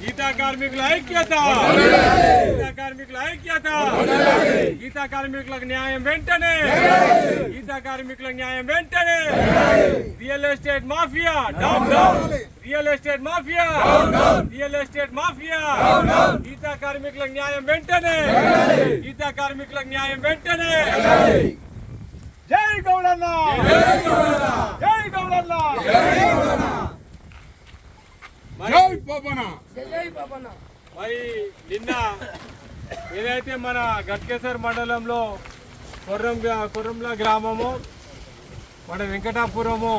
గీతా కార్మికుల ఐక్యత గీతా కార్మికుల ఐక్యత గీతా కార్మికులకు న్యాయం వెంటనే గీతా కార్మికులకు న్యాయం వెంటనే real estate mafia down down real estate mafia real estate mafia Gita కార్మికులకు న్యాయం వెంటనే గీతా కార్మికులకు న్యాయం వెంటనే జై గౌడన్న జై గౌడన్న మరి జై పవన. మరి నిన్న ఏదైతే మన గట్కేసర్ మండలంలో కొర్రం కొర్రంల గ్రామము మన వెంకటాపురము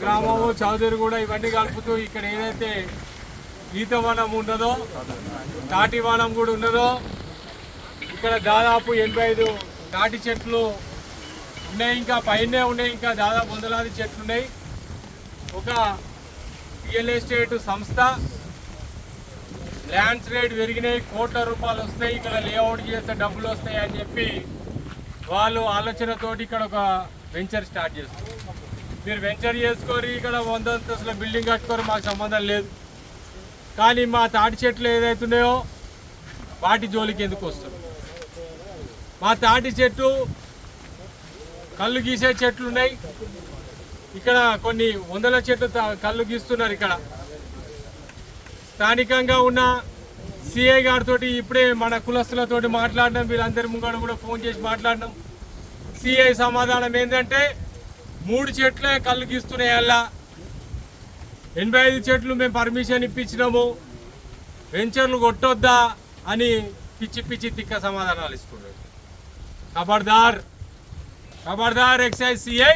గ్రామము చౌదరి కూడా ఇవన్నీ కలుపుతూ ఇక్కడ ఏదైతే ఈతవనం ఉన్నదో తాటివనం కూడా ఉన్నదో ఇక్కడ దాదాపు ఎనభై ఐదు తాటి చెట్లు ఉన్నాయి ఇంకా పైనే ఉన్నాయి ఇంకా దాదాపు వందలాది చెట్లు ఉన్నాయి. ఒక రియల్ ఎస్టేట్ సంస్థ ల్యాండ్స్ రేట్ పెరిగినాయి కోట్ల రూపాయలు వస్తాయి ఇక్కడ లేఅవుట్ చేస్తే డబ్బులు వస్తాయి అని చెప్పి వాళ్ళు ఆలోచనతోటి ఇక్కడ ఒక వెంచర్ స్టార్ట్ చేస్తారు మీరు వెంచర్ చేసుకోరు ఇక్కడ వంద అంతస్తుల బిల్డింగ్ కట్టుకోరు మాకు సంబంధం లేదు. కానీ మా తాటి చెట్లు ఏదైతున్నాయో వాటి జోలికి ఎందుకు వస్తారు? మా తాటి చెట్టు కళ్ళు గీసే చెట్లు ఉన్నాయి. ఇక్కడ కొన్ని వందల చెట్లు తా- కళ్ళు గీస్తున్నారు ఇక్కడ. స్థానికంగా ఉన్న సిఐ గారితో ఇప్పుడే మన కులస్తులతోటి మాట్లాడడం వీళ్ళందరి ముంగడ కూడా ఫోన్ చేసి మాట్లాడడం సిఐ సమాధానం ఏంటంటే మూడు చెట్లే కళ్ళు గీస్తున్నాయి అలా. ఎనభై ఐదు చెట్లు మేము పర్మిషన్ ఇప్పించినాము. వెంచర్లు కొట్టొద్దా అని పిచ్చి పిచ్చి తిక్క సమాధానాలు ఇస్తున్నాడు ఖబర్దార్ ఖబర్దార్ ఎక్సైజ్ సిఐ.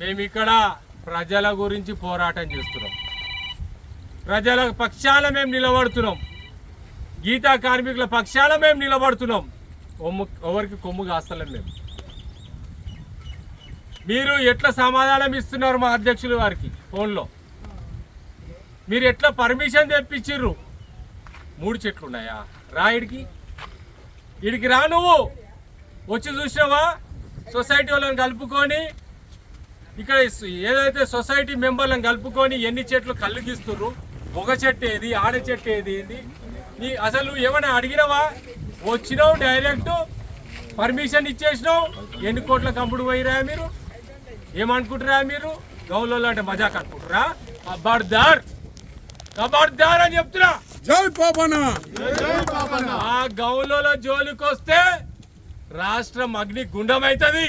మేము ఇక్కడ ప్రజల గురించి పోరాటం చేస్తున్నాం. ప్రజల పక్షాల మేము నిలబడుతున్నాం. గీతా కార్మికుల పక్షాల మేము నిలబడుతున్నాం. ఒమ్ము ఎవరికి కొమ్ము కాస్తలేం మేము. మీరు ఎట్లా సమాధానం ఇస్తున్నారు మా అధ్యక్షులు వారికి ఫోన్లో? మీరు ఎట్లా పర్మిషన్ తెప్పించిర్రు? మూడు చెట్లు ఉన్నాయా? రా ఇడికి. ఇడికి రా నువ్వు. వచ్చి చూసినావా? సొసైటీ వాళ్ళని కలుపుకొని ఇక్కడ ఏదైతే సొసైటీ మెంబర్లను కలుపుకొని ఎన్ని చెట్లు కళ్ళు గీస్తుర్రు? ఒక చెట్టు ఏది? ఆడ చెట్టు ఏది ఏంది? నీ అసలు ఏమైనా అడిగినావా? వచ్చినావు డైరెక్ట్ పర్మిషన్ ఇచ్చేసినావు ఎన్ని కోట్ల కంపుడు పోయిరా మీరు? ఏమనుకుంటారా మీరు? గౌలో అంటే మజాక్ అనుకుంటారా? కబార్దార్! కబార్దార్ అని చెప్తున్నా! జై పాపన ఆ గౌలలో జోలికి వస్తే రాష్ట్రం అగ్ని గుండమైతుంది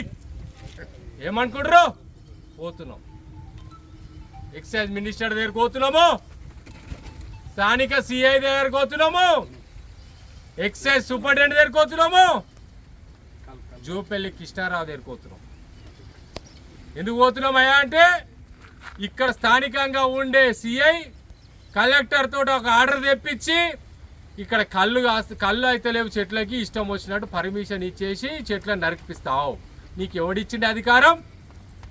ఏమనుకుంటారు పోతున్నాం. ఎక్సైజ్ మినిస్టర్ దగ్గరకు పోతున్నాము. స్థానిక సిఐ దగ్గరికి పోతున్నాము. ఎక్సైజ్ సూపరింటెండెంట్ దగ్గరికి పోతున్నాము. జూపల్లి కృష్ణారావు దగ్గరికి పోతున్నాం. ఎందుకు పోతున్నామయ్యా అంటే ఇక్కడ స్థానికంగా ఉండే సిఐ కలెక్టర్ తోటి ఒక ఆర్డర్ తెప్పించి ఇక్కడ కళ్ళు కాస్త కళ్ళు అయితే లేవు చెట్లకి ఇష్టం వచ్చినట్టు పర్మిషన్ ఇచ్చేసి చెట్లను నరిపిస్తావు నీకు ఎవడిచ్చిండే అధికారం?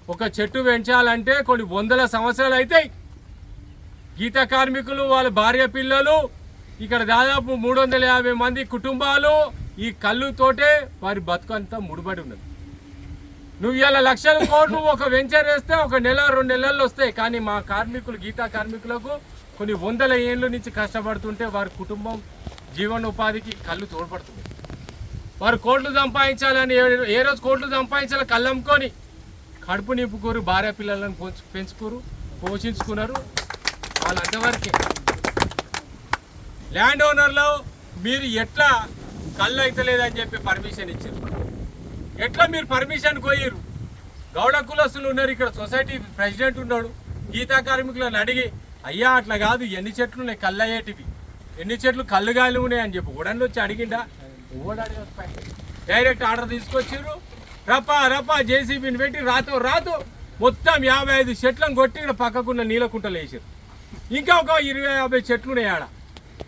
ఒక చెట్టు పెంచాలంటే కొన్ని వందల సంవత్సరాలు అవుతాయి గీత కార్మికులు వాళ్ళ భార్య పిల్లలు ఇక్కడ దాదాపు మూడు వందల యాభై మంది కుటుంబాలు ఈ కళ్ళుతోటే వారి బతుకంతా ముడిపడి ఉన్నది. నువ్వు ఇలా లక్షల కోట్లు ఒక వెంచర్ వేస్తే ఒక నెల రెండు నెలల్లో వస్తాయి. కానీ మా కార్మికులు గీతా కార్మికులకు కొన్ని వందల ఏళ్ళ నుంచి కష్టపడుతుంటే వారి కుటుంబం జీవనోపాధికి కళ్ళు తోడ్పడుతుంది. వారు కోట్లు సంపాదించాలని ఏ- రోజు కోట్లు సంపాదించాలి కళ్ళు అమ్ముకొని కడుపు నింపుకోరు భార్య పిల్లలను పెంచుకోరు పోషించుకున్నారు. వాళ్ళు అంతవరకే. ల్యాండ్ ఓనర్లో మీరు ఎట్లా కళ్ళు అవుతలేదని చెప్పి పర్మిషన్ ఇచ్చారు. ఎట్లా మీరు పర్మిషన్ కోయరు? గౌడ కులస్తులు ఉన్నారు ఇక్కడ సొసైటీ ప్రెసిడెంట్ ఉన్నాడు. గీతా కార్మికులను అడిగి అయ్యా అట్లా కాదు ఎన్ని చెట్లు ఉన్నాయి? కళ్ళు అయ్యేటివి. ఎన్ని చెట్లు కళ్ళు గాయలు ఉన్నాయి? అని చెప్పి ఉడని వచ్చి అడిగిండా డైరెక్ట్ ఆర్డర్ తీసుకొచ్చారు రపా రపా జేసీబీని పెట్టి రాతో రాతో మొత్తం యాభై ఐదు చెట్లను కొట్టి ఇక్కడ పక్కకున్న నీలకుంటలు వేసారు ఇంకా ఒక ఇరవై యాభై చెట్లు ఉన్నాయి ఆడ.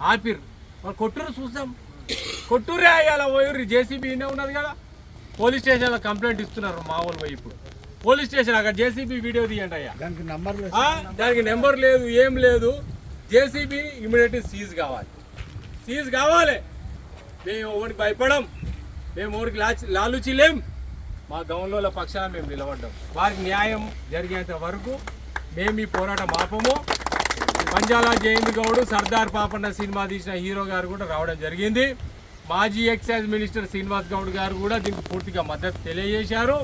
ఆపిర్రు. వాళ్ళు కొట్టురు చూద్దాం. కొట్టురే అయ్యాల పోయి జేసీబీ ఉన్నది కదా. పోలీస్ స్టేషన్లో కంప్లైంట్ ఇస్తున్నారు మా వాళ్ళు పోయి ఇప్పుడు. పోలీస్ స్టేషన్ అక్కడ జేసీబీ వీడియో తీయండి అయ్యా. దానికి నంబర్ ఆ, దానికి నెంబర్ లేదు ఏం లేదు. జేసీబీ ఇమీడియట్ సీజ్ కావాలి. సీజ్ కావాలి. మేము ఎవరికి భయపడం మేము ఎవరికి లాచి లాలుచి లేం. మా గౌన్లోల పక్షాన మేము నిలబడ్డాం. వారికి న్యాయం జరిగేంత వరకు మేము ఈ పోరాటం ఆపము. పంజాలా జయంతి గౌడ్ సర్దార్ పాపన్న సినిమా తీసిన హీరో గారు కూడా రావడం జరిగింది. మాజీ ఎక్సైజ్ మినిస్టర్ శ్రీనివాస్ గౌడ్ గారు కూడా దీనికి పూర్తిగా మద్దతు తెలియజేశారు.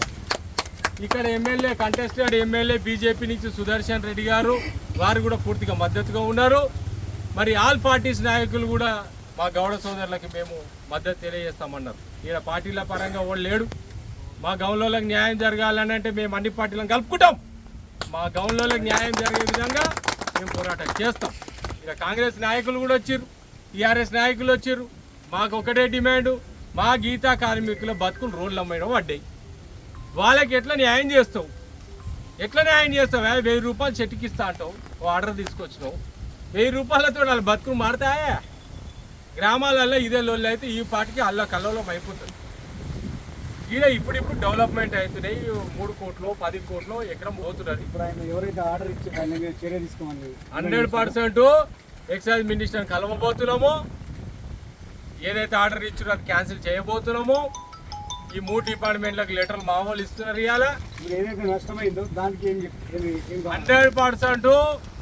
ఇక్కడ ఎమ్మెల్యే కంటెస్టెడ్ ఎమ్మెల్యే బీజేపీ నుంచి సుదర్శన్ రెడ్డి గారు వారు కూడా పూర్తిగా మద్దతుగా ఉన్నారు. మరి ఆల్ పార్టీస్ నాయకులు కూడా మా గౌడ సోదరులకి మేము మద్దతు తెలియజేస్తామన్నారు. ఈయన పార్టీల పరంగా వాళ్ళు లేడు. మా గౌన్లోకి న్యాయం జరగాలని అంటే మేము అన్ని పార్టీలను కలుపుకుంటాం. మా గౌన్లోకి న్యాయం జరిగే విధంగా మేము పోరాటం చేస్తాం. ఇక కాంగ్రెస్ నాయకులు కూడా వచ్చారు టీఆర్ఎస్ నాయకులు వచ్చారు మాకు ఒకటే డిమాండ్ మా గీతా కార్మికుల బతుకులు రోడ్లు అమ్మడం పడ్డాయి. వాళ్ళకి ఎట్లా న్యాయం చేస్తావు? ఎట్లా న్యాయం చేస్తావు? వెయ్యి రూపాయలు చెట్టుకి ఇస్తా అంటావు ఓ ఆర్డర్ తీసుకొచ్చినావు. వెయ్యి రూపాయలతో వాళ్ళ బతుకులు మారుతాయా? గ్రామాలలో ఇదే లొల్లి అయితే ఈ పాటికి అల్ల కల్లోలం అయిపోతుంది. ఈడ ఇప్పుడిప్పుడు డెవలప్మెంట్ అవుతున్నాయి. మూడు కోట్లు పది కోట్లు ఎకరం పోతున్నది. ఇప్పుడు ఆయన ఎవరైతే ఆర్డర్ ఇచ్చారో చర్య తీసుకోమని. హండ్రెడ్ పర్సెంట్ ఎక్సైజ్ మినిస్టర్ కలవబోతున్నాము. ఏదైతే ఆర్డర్ ఇచ్చారో అది క్యాన్సిల్ చేయబోతున్నాము. ఈ మూడు డిపార్ట్మెంట్లకు లెటర్లు మామూలు ఇస్తున్నారు ఇవాళ. ఏదైతే నష్టమైందో దానికి ఏం? హండ్రెడ్ పర్సెంట్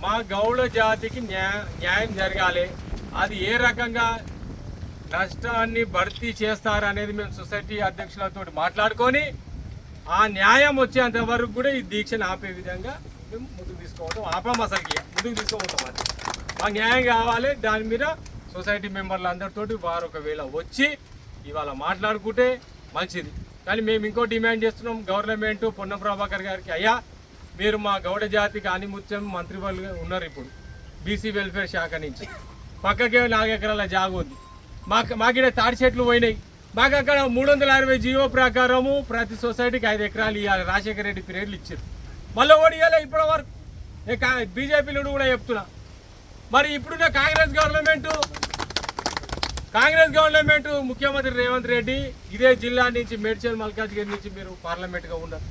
మా గౌడ జాతికి న్యా- న్యాయం జరగాలి. అది ఏ రకంగా నష్టాన్ని భర్తీ చేస్తారనేది మేము సొసైటీ అధ్యక్షులతో మాట్లాడుకొని ఆ న్యాయం వచ్చేంత వరకు కూడా ఈ దీక్షను ఆపే విధంగా మేము ముందుకు తీసుకోవటం ఆపాము అసలుకి ముందుకు తీసుకోవటం అది. ఆ న్యాయం కావాలి దాని మీద సొసైటీ మెంబర్లు అందరితోటి వారు ఒకవేళ వచ్చి ఇవాళ మాట్లాడుకుంటే మంచిది. కానీ మేము ఇంకో డిమాండ్ చేస్తున్నాం గవర్నమెంట్ పొన్న ప్రభాకర్ గారికి అయ్యా మీరు మా గౌడ జాతికి అనిముత్యం మంత్రి వాళ్ళు ఉన్నారు ఇప్పుడు బీసీ వెల్ఫేర్ శాఖ నుంచి. పక్కకే నాలుగు ఎకరాల జాగు ఉంది. మాకు మాకిడ తాడి చెట్లు పోయినాయి. మాకు అక్కడ మూడు వందల అరవై జీవో ప్రకారము ప్రతి సొసైటీకి ఐదు ఎకరాలు ఇవ్వాలి రాజశేఖర రెడ్డి పీరియడ్లు ఇచ్చారు. మళ్ళీ ఓడి ఇవ్వాలి ఇప్పటి వరకు. బీజేపీలు కూడా చెప్తున్నా. మరి ఇప్పుడున్న కాంగ్రెస్ గవర్నమెంట్ కాంగ్రెస్ గవర్నమెంట్ ముఖ్యమంత్రి రేవంత్ రెడ్డి ఇదే జిల్లా నుంచి మేడ్చల్ మల్కాజ్గిరి నుంచి మీరు పార్లమెంట్గా ఉన్నారు.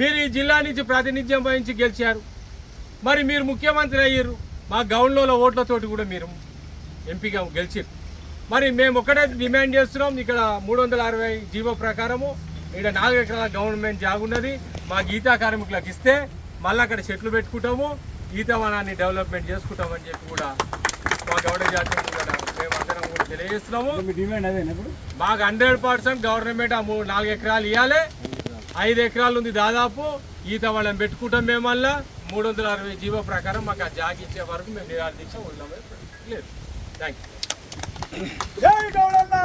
మీరు ఈ జిల్లా నుంచి ప్రాతినిధ్యం వహించి గెలిచారు. మరి మీరు ముఖ్యమంత్రి అయ్యారు. మా గౌన్లో ఓట్లతోటి కూడా మీరు ఎంపీగా గెలిచారు. మరి మేము ఒకటే డిమాండ్ చేస్తున్నాం. ఇక్కడ మూడు వందల అరవై జీవో ప్రకారము ఇక్కడ నాలుగు ఎకరాల గవర్నమెంట్ జాగున్నది మా గీతా కార్మికులకు ఇస్తే మళ్ళీ అక్కడ చెట్లు పెట్టుకుంటాము. గీతావనాన్ని డెవలప్మెంట్ చేసుకుంటామని చెప్పి కూడా మా గౌడ జాతి కూడా మేమందరం కూడా తెలియజేస్తున్నాము. మాకు హండ్రెడ్ పర్సెంట్ గవర్నమెంట్ ఆ మూడు నాలుగు ఎకరాలు ఇవ్వాలి ఐదు ఎకరాలు ఉంది దాదాపు. ఈత వాళ్ళని పెట్టుకుంటాం మేము మళ్ళా. మూడు వందల అరవై జీవో ప్రకారం మాకు ఆ జాగి ఇచ్చే వరకు మేము నిరాదీక్ష ఉండడం లేదు. థ్యాంక్ యూ జై గౌడన్న